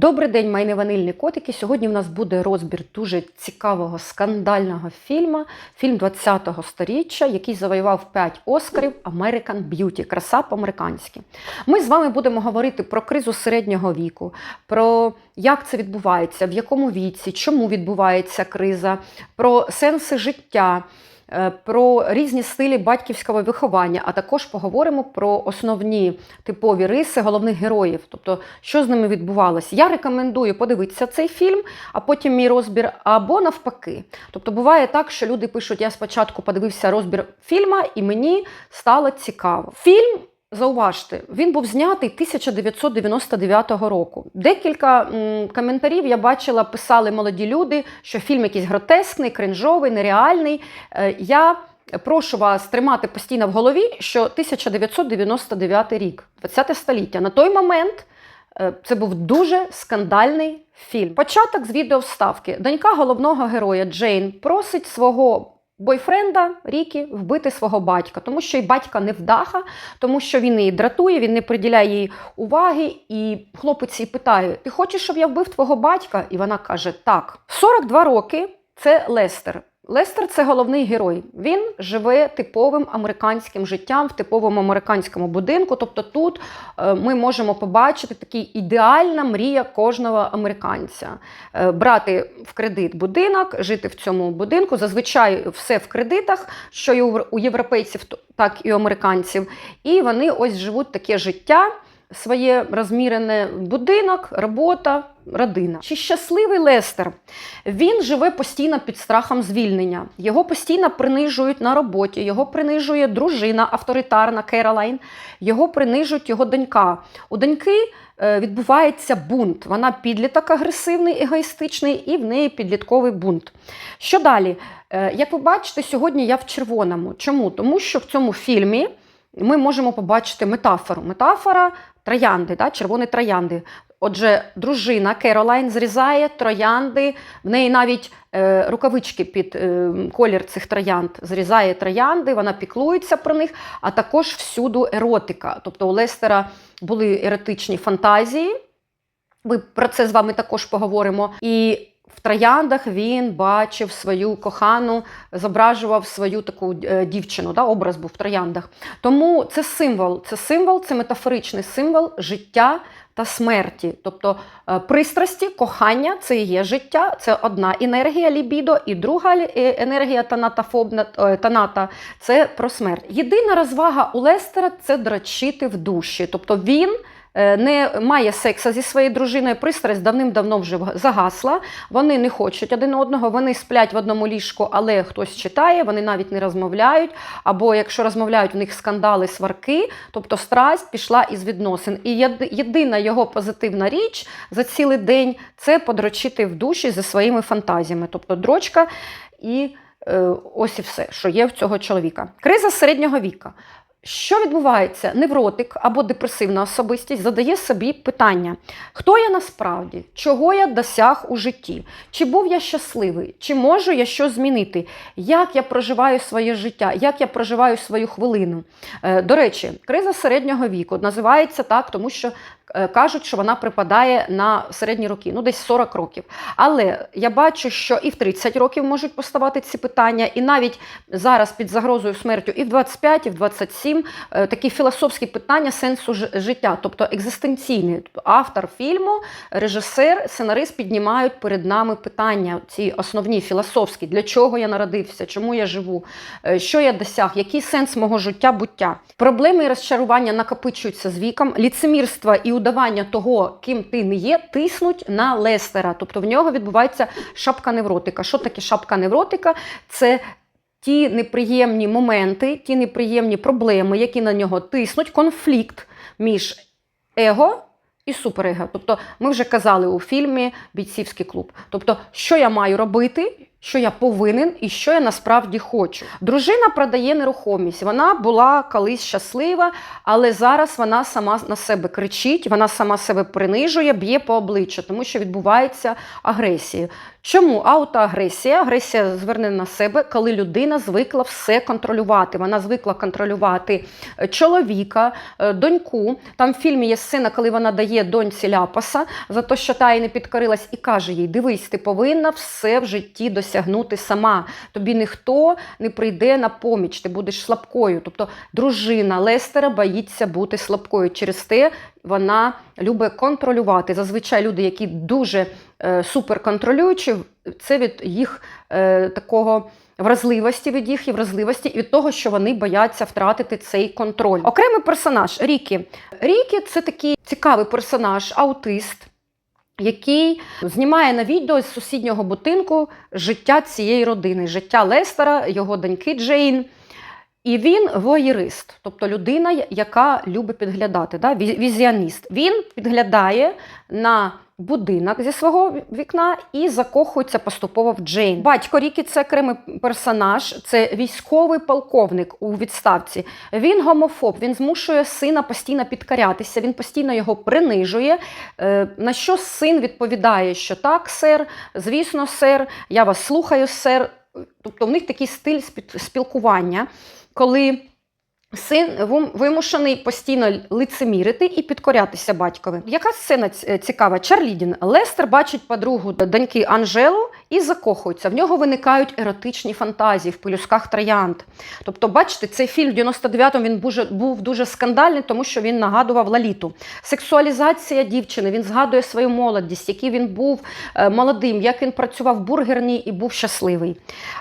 Добрий день, мої неванильні котики. Сьогодні в нас буде розбір дуже цікавого скандального фільму. Фільм 20-го сторіччя, який завоював 5 Оскарів American Beauty. Краса по-американськи. Ми з вами будемо говорити про кризу середнього віку, про як це відбувається, в якому віці, чому відбувається криза, про сенси життя. Е, Про різні стилі батьківського виховання, а також поговоримо про основні типові риси головних героїв, тобто що з ними відбувалося. Я рекомендую подивитися цей фільм, а потім мій розбір, або навпаки. Тобто буває так, що люди пишуть: я спочатку подивився розбір фільму, і мені стало цікаво. Фільм. Зауважте, він був знятий 1999 року. Декілька м, коментарів я бачила, писали молоді люди, що фільм якийсь гротескний, кринжовий, нереальний. Е, Я прошу вас тримати постійно в голові, що 1999 рік, 20 століття. На той момент е, це був дуже скандальний фільм. Початок з відеовставки. Донька головного героя Джейн просить свого. Бойфренда Рікі вбити свого батька, тому що й батька не вдаха, тому що він її дратує, він не приділяє їй уваги. І хлопець її питає: Ти хочеш, щоб я вбив твого батька? І вона каже: Так. 42 роки це Лестер. Лестер це головний герой. Він живе типовим американським життям в типовому американському будинку. Тобто тут е, ми можемо побачити такий ідеальна мрія кожного американця: Е, брати в кредит будинок, жити в цьому будинку. Зазвичай все в кредитах, що і у у європейців, так і у американців. І вони ось живуть таке життя. Своє розмірене будинок, робота, родина. Чи щасливий Лестер? Він живе постійно під страхом звільнення. Його постійно принижують на роботі, його принижує дружина авторитарна Керолайн, його принижують його донька. У доньки е, відбувається бунт. Вона підліток агресивний, егоїстичний, і в неї підлітковий бунт. Що далі? Е, Як ви бачите, сьогодні я в червоному. Чому? Тому що в цьому фільмі ми можемо побачити метафору. Метафора троянди, да? червоні троянди. Отже, дружина Керолайн зрізає троянди, в неї навіть е, рукавички під е, колір цих троянд зрізає троянди, вона піклується про них, а також всюду еротика. Тобто у Лестера були еротичні фантазії. Ми про це з вами також поговоримо. І в трояндах він бачив свою кохану, зображував свою таку е, дівчину. Да? Образ був в трояндах. Тому це символ, це символ, це метафоричний символ життя та смерті. Тобто е, пристрасті, кохання це є життя, це одна енергія лібідо, і друга е, енергія танатофобна, е, таната це про смерть. Єдина розвага у Лестера це дрочити в душі. Тобто він. Е, Не має секса зі своєю дружиною, пристрасть давним-давно вже загасла. Вони не хочуть один одного, вони сплять в одному ліжку, але хтось читає, вони навіть не розмовляють. Або якщо розмовляють, в них скандали, сварки, тобто страсть пішла із відносин. І єдина його позитивна річ за цілий день це подрочити в душі зі своїми фантазіями. Тобто дрочка і е, ось і все, що є в цього чоловіка. Криза середнього віка. Що відбувається? Невротик або депресивна особистість задає собі питання: хто я насправді, чого я досяг у житті? Чи був я щасливий? Чи можу я щось змінити? Як я проживаю своє життя? Як я проживаю свою хвилину? Е, До речі, криза середнього віку називається так, тому що кажуть, що вона припадає на середні роки, ну десь 40 років. Але я бачу, що і в 30 років можуть поставати ці питання, і навіть зараз під загрозою смертю, і в 25, і в 27 е, такі філософські питання сенсу життя, тобто екзистенційні. Автор фільму, режисер, сценарист піднімають перед нами питання, ці основні філософські, для чого я народився, чому я живу, е, що я досяг, який сенс мого життя, буття. Проблеми і розчарування накопичуються з віком, ліцемірство і удавання того, ким ти не є, тиснуть на Лестера. Тобто в нього відбувається шапка невротика. Що таке шапка невротика? Це ті неприємні моменти, ті неприємні проблеми, які на нього тиснуть, конфлікт між его і суперего. Тобто, ми вже казали у фільмі Бійцівський клуб. Тобто, що я маю робити, що я повинен і що я насправді хочу. Дружина продає нерухомість. Вона була колись щаслива, але зараз вона сама на себе кричить, вона сама себе принижує, б'є по обличчю, тому що відбувається агресія. Чому аутоагресія? Агресія зверне на себе, коли людина звикла все контролювати. Вона звикла контролювати е, чоловіка, е, доньку. Там в фільмі є сцена, коли вона дає доньці ляпаса за те, що та їй не підкорилась, і каже їй: Дивись, ти повинна все в житті досягнути сама. Тобі ніхто не прийде на поміч, ти будеш слабкою. Тобто дружина Лестера боїться бути слабкою. Через те вона любить контролювати. Зазвичай люди, які дуже е, суперконтролюючі, це від їх е, такого. Вразливості від їх і вразливості від того, що вони бояться втратити цей контроль. Окремий персонаж Рікі. Рікі це такий цікавий персонаж, аутист, який знімає на відео з сусіднього будинку життя цієї родини, життя Лестера, його доньки Джейн. І він воєрист, тобто людина, яка любить підглядати, да? ві- візіоніст. Він підглядає на будинок зі свого вікна і закохується поступово в Джейн. Батько Рікі це окремий персонаж, це військовий полковник у відставці. Він гомофоб, він змушує сина постійно підкорятися, він постійно його принижує. Е, На що син відповідає, що так, сер, звісно, сер, я вас слухаю, сер. Тобто в них такий стиль спі- спілкування, коли син вим- вимушений постійно лицемірити і підкорятися батькові. Яка сцена цікава? Чарлідін. Лестер бачить подругу доньки Анжелу і закохується. В нього виникають еротичні фантазії в пелюсках троянд. Тобто, бачите, цей фільм в 99-му він був дуже скандальний, тому що він нагадував Лаліту. Сексуалізація дівчини, він згадує свою молодість, який він був е, молодим, як він працював в бургерній і був щасливий.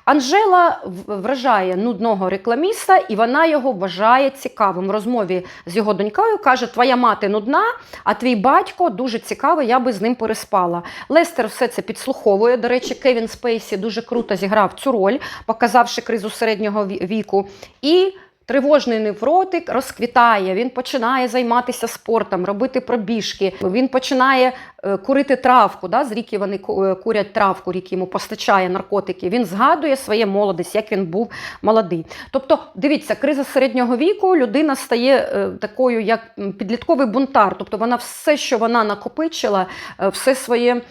Анжела вражає нудного рекламіста, і вона його вважає цікавим. В розмові з його донькою каже: Твоя мати нудна, а твій батько дуже цікавий, я би з ним переспала. Лестер все це підслуховує. До речі, Кевін Спейсі дуже круто зіграв цю роль, показавши кризу середнього віку. І Тривожний невротик розквітає, він починає займатися спортом, робити пробіжки. Він починає е, курити травку. Да? З ріки вони е, курять травку, рік йому постачає наркотики. Він згадує своє молодість, як він був молодий. Тобто, дивіться, криза середнього віку, людина стає е, такою, як підлітковий бунтар. Тобто вона все, що вона накопичила, все своє.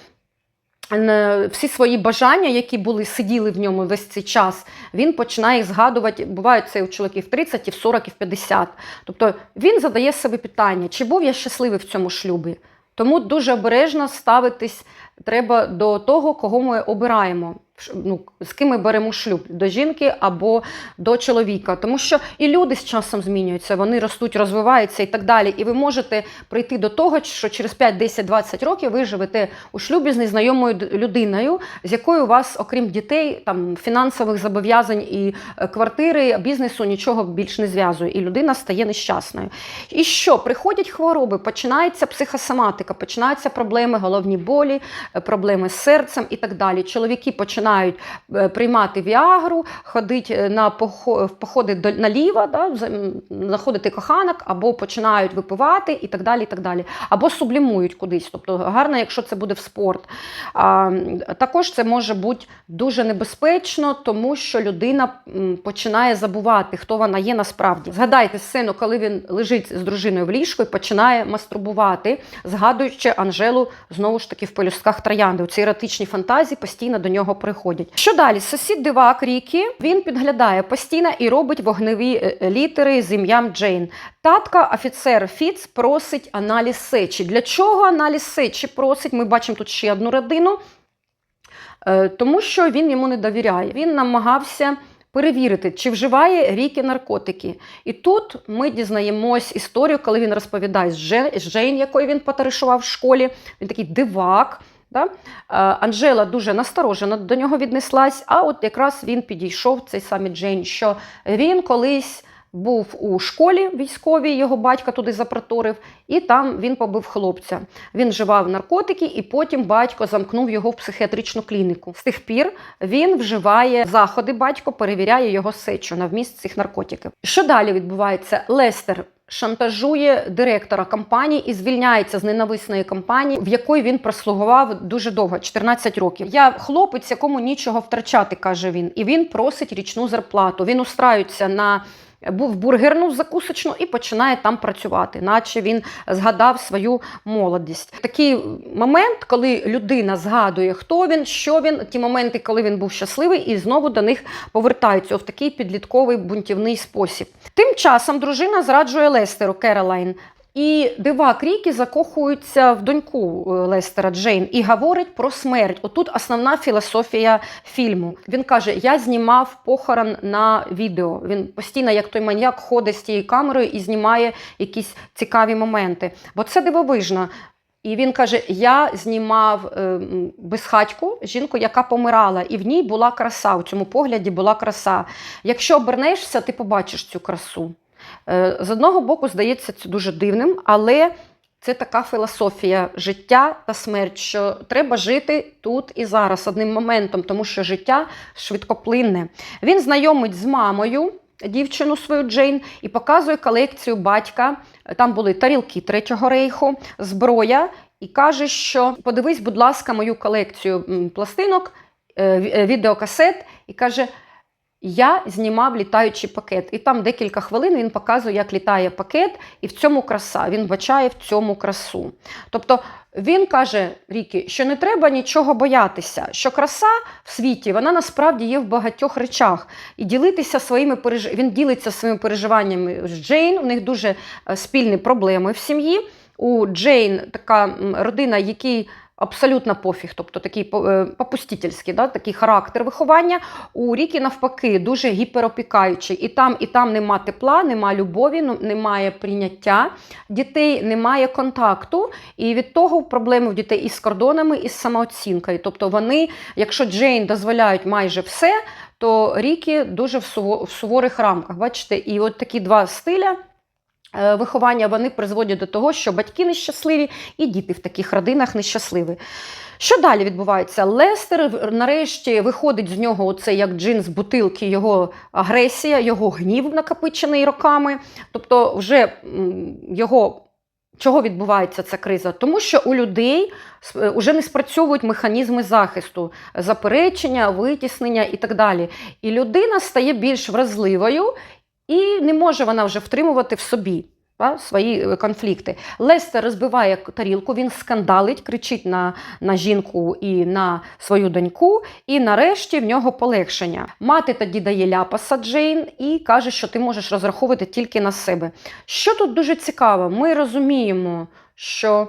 Не- Всі свої бажання, які були сиділи в ньому весь цей час, він починає згадувати. Буває це у чоловіків 30, і в 40, і в 50. Тобто він задає собі питання, чи був я щасливий в цьому шлюбі. Тому дуже обережно ставитись треба до того, кого ми обираємо. Ну, з ким ми беремо шлюб до жінки або до чоловіка, тому що і люди з часом змінюються, вони ростуть, розвиваються і так далі. І ви можете прийти до того, що через 5, 10, 20 років ви живете у шлюбі з незнайомою людиною, з якою у вас, окрім дітей, там фінансових зобов'язань і е, квартири, бізнесу нічого більш не зв'язує, і людина стає нещасною. І що? Приходять хвороби, починається психосоматика, починаються проблеми, головні болі, е, проблеми з серцем і так далі. Чоловіки починають е, приймати віагру, ходити на похо- в походи наліво, да, знаходити коханок, або починають випивати і так далі. і так далі. Або сублімують кудись. Тобто гарно, якщо це буде в спорт. А, також це може бути дуже небезпечно, тому що людина починає забувати, хто вона є насправді. Згадайте сцену, коли він лежить з дружиною в ліжку і починає мастурбувати, згадуючи Анжелу знову ж таки в пелюстках троянди. Ці еротичні фантазії постійно до нього приходять. Що далі? Сусід дивак Рікі він підглядає постійно і робить вогневі е, е, літери з ім'ям Джейн. Татка, офіцер Фіц просить аналіз сечі. Для чого аналіз сечі просить? Ми бачимо тут ще одну родину. Е, Тому що він йому не довіряє. Він намагався перевірити, чи вживає Рікі наркотики. І тут ми дізнаємось історію, коли він розповідає з Джейн, якою він потаришував в школі. Він такий дивак. Да? Е, Анжела дуже насторожено до нього віднеслась, а от якраз він підійшов, цей самий Джейн, що він колись був у школі військовій, його батько туди запроторив, і там він побив хлопця. Він вживав наркотики, і потім батько замкнув його в психіатричну клініку. З тих пір він вживає заходи, батько перевіряє його сечу на вміст цих наркотиків. Що далі відбувається? Лестер. Шантажує директора компанії і звільняється з ненависної компанії, в якої він прослугував дуже довго 14 років. Я хлопець, якому нічого втрачати, каже він, і він просить річну зарплату. Він устраюється на був бургерну закусочну і починає там працювати, наче він згадав свою молодість. Такий момент, коли людина згадує, хто він, що він, ті моменти, коли він був щасливий, і знову до них повертаються в такий підлітковий бунтівний спосіб. Тим часом дружина зраджує Лестеру Керолайн. І дива Крікі закохуються в доньку е, Лестера Джейн і говорить про смерть. Отут основна філософія фільму. Він каже: Я знімав похорон на відео. Він постійно, як той маньяк, ходить з тією камерою і знімає якісь цікаві моменти. Бо це дивовижно. І він каже: Я знімав е, безхатьку жінку, яка помирала, і в ній була краса. У цьому погляді була краса. Якщо обернешся, ти побачиш цю красу. Е, З одного боку, здається, це дуже дивним, але це така філософія життя та смерть, що треба жити тут і зараз одним моментом, тому що життя швидкоплинне. Він знайомить з мамою дівчину свою Джейн і показує колекцію батька. Там були тарілки Третього рейху, зброя, і каже, що подивись, будь ласка, мою колекцію пластинок, е, е, відеокасет, і каже. Я знімав літаючий пакет, і там декілька хвилин він показує, як літає пакет, і в цьому краса. Він бачає в цьому красу. Тобто він каже Рікі, що не треба нічого боятися, що краса в світі вона насправді є в багатьох речах. І ділитися своїми переж... він ділиться своїми переживаннями з Джейн. У них дуже е, спільні проблеми в сім'ї. У Джейн така родина, якій абсолютно пофіг, тобто такий е, попустительський, да, такий характер виховання. У Рікі навпаки дуже гіперопікаючий. І там, і там нема тепла, нема любові, ну, немає прийняття дітей, немає контакту. І від того проблеми в дітей із кордонами, і з самооцінкою. Тобто вони, якщо Джейн дозволяють майже все, то Рікі дуже в суворих рамках. Бачите, і от такі два стиля. Е, Виховання вони призводять до того, що батьки нещасливі і діти в таких родинах нещасливі. Що далі відбувається? Лестер нарешті виходить з нього оце як джин з бутилки, його агресія, його гнів накопичений роками. Тобто, вже його. Чого відбувається ця криза? Тому що у людей вже не спрацьовують механізми захисту, заперечення, витіснення і так далі. І людина стає більш вразливою і не може вона вже втримувати в собі свої е, конфлікти. Лестер розбиває тарілку, він скандалить, кричить на, на жінку і на свою доньку, і нарешті в нього полегшення. Мати тоді дає ляпаса Джейн і каже, що ти можеш розраховувати тільки на себе. Що тут дуже цікаво, ми розуміємо, що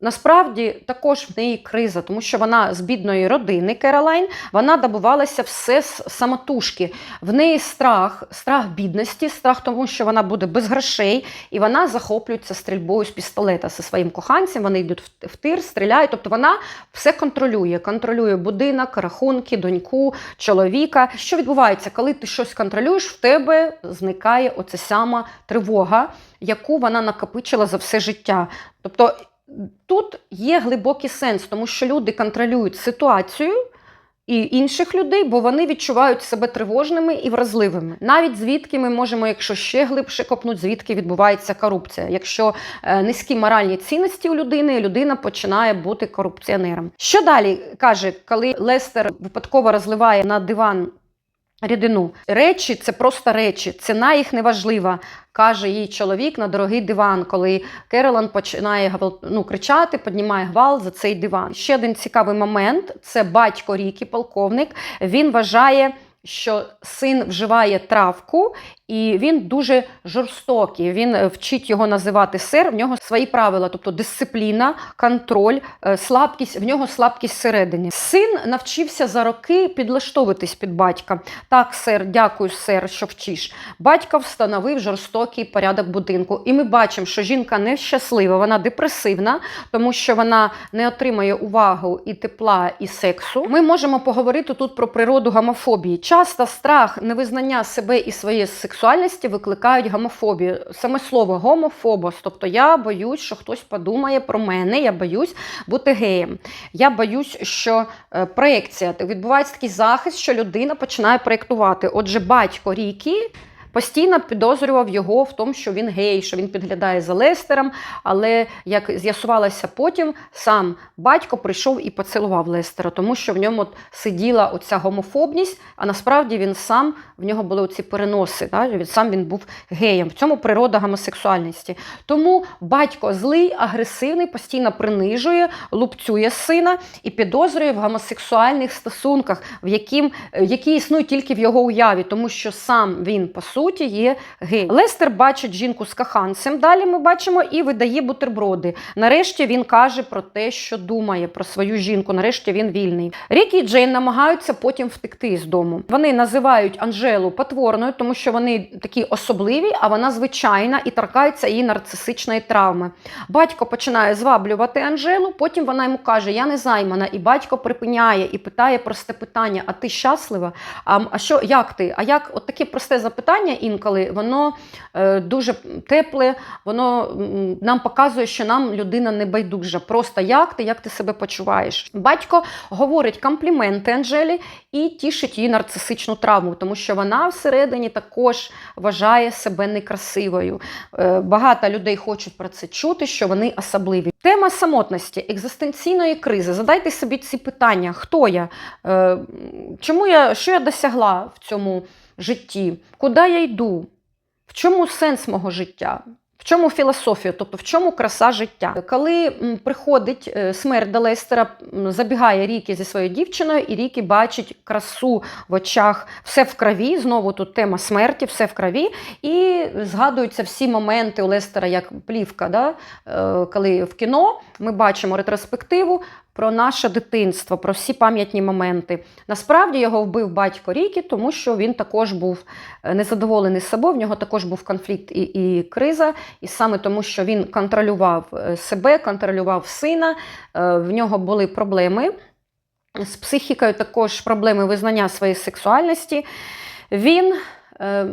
Насправді також в неї криза, тому що вона з бідної родини Керолайн, вона добувалася все з самотужки. В неї страх, страх бідності, страх тому, що вона буде без грошей, і вона захоплюється стрільбою з пістолета зі своїм коханцем. Вони йдуть в- тир, стріляють. Тобто вона все контролює. Контролює будинок, рахунки, доньку, чоловіка. Що відбувається, коли ти щось контролюєш, в тебе зникає оця сама тривога, яку вона накопичила за все життя. Тобто Тут є глибокий сенс, тому що люди контролюють ситуацію і інших людей, бо вони відчувають себе тривожними і вразливими. Навіть звідки ми можемо, якщо ще глибше копнути, звідки відбувається корупція. Якщо е, низькі моральні цінності у людини, людина починає бути корупціонером. Що далі каже, коли Лестер випадково розливає на диван рідину? Речі це просто речі, ціна їх не важлива. Каже їй чоловік на дорогий диван, коли Керолан починає ну, кричати, піднімає гвал за цей диван. Ще один цікавий момент: це батько Рікі, полковник. Він вважає, що син вживає травку, і він дуже жорстокий. Він е, вчить його називати сер. В нього свої правила, тобто дисципліна, контроль, е, слабкість. В нього слабкість всередині. Син навчився за роки підлаштовуватись під батька. Так, сер, дякую, сер, що вчиш. Батько встановив жорстокий порядок будинку. І ми бачимо, що жінка нещаслива, вона депресивна, тому що вона не отримує увагу і тепла, і сексу. Ми можемо поговорити тут про природу гомофобії. Часто страх, невизнання себе і своєї сексуальності викликають гомофобію. Саме слово гомофобос, тобто я боюсь, що хтось подумає про мене, я боюсь бути геєм. Я боюсь, що е, проекція відбувається такий захист, що людина починає проєктувати. Отже, батько Рікі постійно підозрював його в тому, що він гей, що він підглядає за Лестером. Але як з'ясувалося потім, сам батько прийшов і поцілував Лестера, тому що в ньому сиділа оця гомофобність, а насправді він сам в нього були оці переноси. Да? Він сам він був геєм. В цьому природа гомосексуальності. Тому батько злий, агресивний, постійно принижує, лупцює сина і підозрює в гомосексуальних стосунках, в яким, які існують тільки в його уяві, тому що сам він по суті є гей. Лестер бачить жінку з коханцем. Далі ми бачимо і видає бутерброди. Нарешті він каже про те, що думає про свою жінку. Нарешті він вільний. Рікі і Джейн намагаються потім втекти з дому. Вони називають Анжелу потворною, тому що вони такі особливі, а вона звичайна і торкається її нарцисичної травми. Батько починає зваблювати Анжелу, потім вона йому каже: Я не займана. І батько припиняє і питає просте питання: А ти щаслива? А що як ти? А як от таке просте запитання інколи воно е, дуже тепле, воно нам показує, що нам людина не байдужа. Просто як ти, як ти себе почуваєш? Батько говорить компліменти Анжелі і тішить її нарцисичну травму, тому що вона всередині також вважає себе некрасивою. Е, Багато людей хочуть про це чути, що вони особливі. Тема самотності, екзистенційної кризи. Задайте собі ці питання: хто я? Е, Чому я що я досягла в цьому житті? Куди я йду? В чому сенс мого життя? В чому філософія, тобто в чому краса життя? Коли приходить е, смерть до Лестера, забігає Рікі зі своєю дівчиною, і Рікі бачить красу в очах, все в крові. Знову тут тема смерті, все в крові. І згадуються всі моменти у Лестера як плівка. Да? Е, Коли в кіно ми бачимо ретроспективу про наше дитинство, про всі пам'ятні моменти. Насправді його вбив батько Рікі, тому що він також був е, незадоволений собою, в нього також був конфлікт і, і криза, і саме тому, що він контролював е, себе, контролював сина, е, в нього були проблеми. З психікою також проблеми визнання своєї сексуальності. Він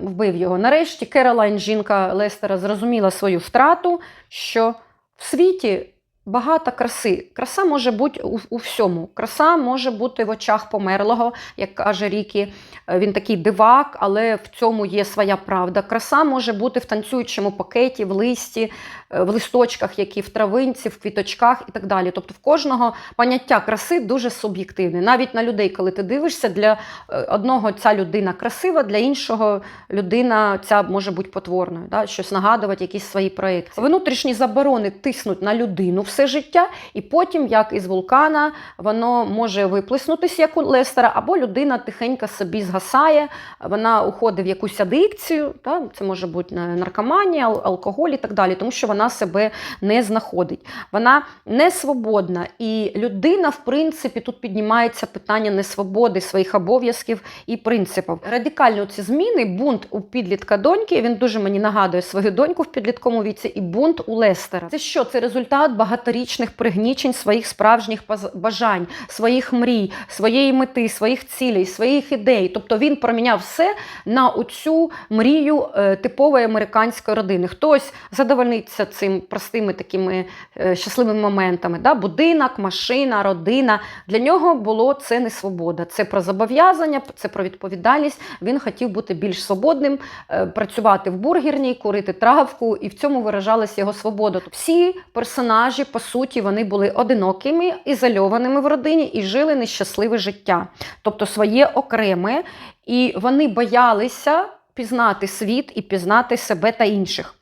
вбив його. Нарешті Керолайн, жінка Лестера, зрозуміла свою втрату, що в світі багато краси. Краса може бути у, у всьому. Краса може бути в очах померлого, як каже Рікі. Е, Він такий дивак, але в цьому є своя правда. Краса може бути в танцюючому пакеті, в листі, е, в листочках, які в травинці, в квіточках і так далі. Тобто в кожного поняття краси дуже суб'єктивне. Навіть на людей, коли ти дивишся, для е, одного ця людина красива, для іншого людина ця може бути потворною, да? щось нагадувати, якісь свої проекти. Внутрішні заборони тиснуть на людину все життя, і потім, як із вулкана, воно може виплеснутися, як у Лестера, або людина тихенько собі згасає, вона уходить в якусь адикцію, да? це може бути наркоманія, алкоголь і так далі, тому що вона себе не знаходить. Вона не свободна. І людина, в принципі, тут піднімається питання несвободи, своїх обов'язків і принципів. Радикальні ці зміни, бунт у підлітка доньки, він дуже мені нагадує свою доньку в підлітковому віці, і бунт у Лестера. Це що? Це результат багаторічних пригнічень своїх справжніх бажань, своїх мрій, своєї мети, своїх цілей, своїх ідей. Тобто він проміняв все на оцю мрію е, типової американської родини. Хтось задовольниться цим простими такими е, щасливими моментами. Да? Будинок, машина, родина. Для нього було це не свобода. Це про зобов'язання, це про відповідальність. Він хотів бути більш свободним, е, працювати в бургерній, курити травку, і в цьому виражалася його свобода. Всі персонажі, по суті, вони були одинокими, ізольованими в родині і жили нещасливе життя, тобто своє окреме, і вони боялися пізнати світ і пізнати себе та інших.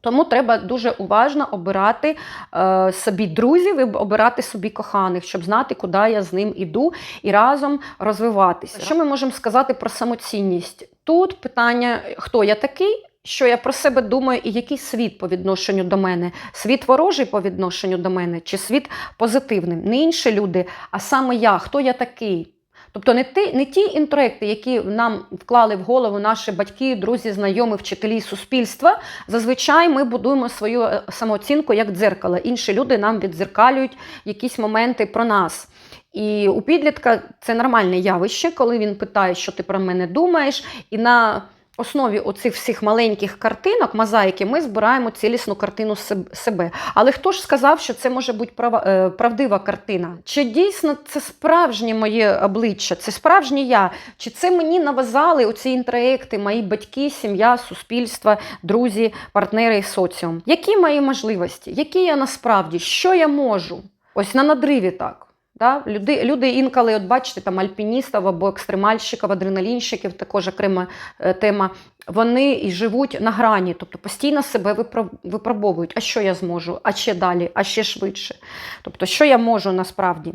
Тому треба дуже уважно обирати е, собі друзів і обирати собі коханих, щоб знати, куди я з ним іду, і разом розвиватися. Що ми можемо сказати про самоцінність? Тут питання, хто я такий, що я про себе думаю, і який світ по відношенню до мене? Світ ворожий по відношенню до мене, чи світ позитивний? Не інші люди, а саме я, хто я такий? Тобто не ті, не ті інтроекти, які нам вклали в голову наші батьки, друзі, знайомі, вчителі суспільства. Зазвичай ми будуємо свою е, самооцінку як дзеркало. Інші люди нам віддзеркалюють якісь моменти про нас. І у підлітка це нормальне явище, коли він питає, що ти про мене думаєш, і на основі оцих всіх маленьких картинок, мозаїки, ми збираємо цілісну картину себе. Але хто ж сказав, що це може бути е, правдива картина? Чи дійсно це справжнє моє обличчя, це справжнє я? Чи це мені навазали оці інтроекти, мої батьки, сім'я, суспільство, друзі, партнери і соціум? Які мої можливості? Які я насправді? Що я можу? Ось на надриві так. Да? Люди, люди інколи, от бачите, там альпіністів або екстремальщиків, адреналінщиків, також окрема е, тема. Вони і живуть на грані, тобто постійно себе випробовують. А що я зможу? А ще далі, а ще швидше. Тобто, що я можу насправді?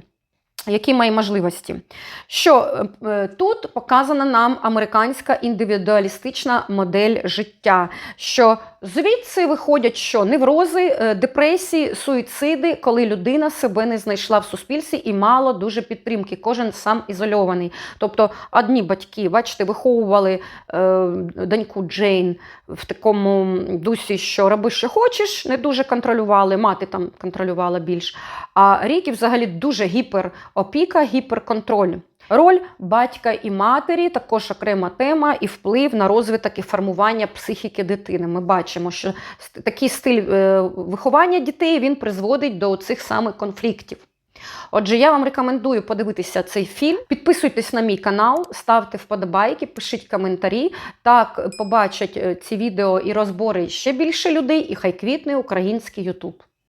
Які мої можливості? Що е, е, тут показана нам американська індивідуалістична модель життя. Що звідси виходять що неврози, е, депресії, суїциди, коли людина себе не знайшла в суспільстві і мало дуже підтримки. Кожен сам ізольований. Тобто одні батьки, бачите, виховували е, доньку Джейн в такому дусі, що роби, що хочеш, не дуже контролювали. Мати там контролювала більш. А Рікі взагалі дуже гіперопіка, гіперконтроль. Роль батька і матері також окрема тема і вплив на розвиток і формування психіки дитини. Ми бачимо, що такий стиль е, виховання дітей він призводить до цих самих конфліктів. Отже, я вам рекомендую подивитися цей фільм. Підписуйтесь на мій канал, ставте вподобайки, пишіть коментарі. Так побачать е, ці відео і розбори ще більше людей, і хай квітне український Ютуб.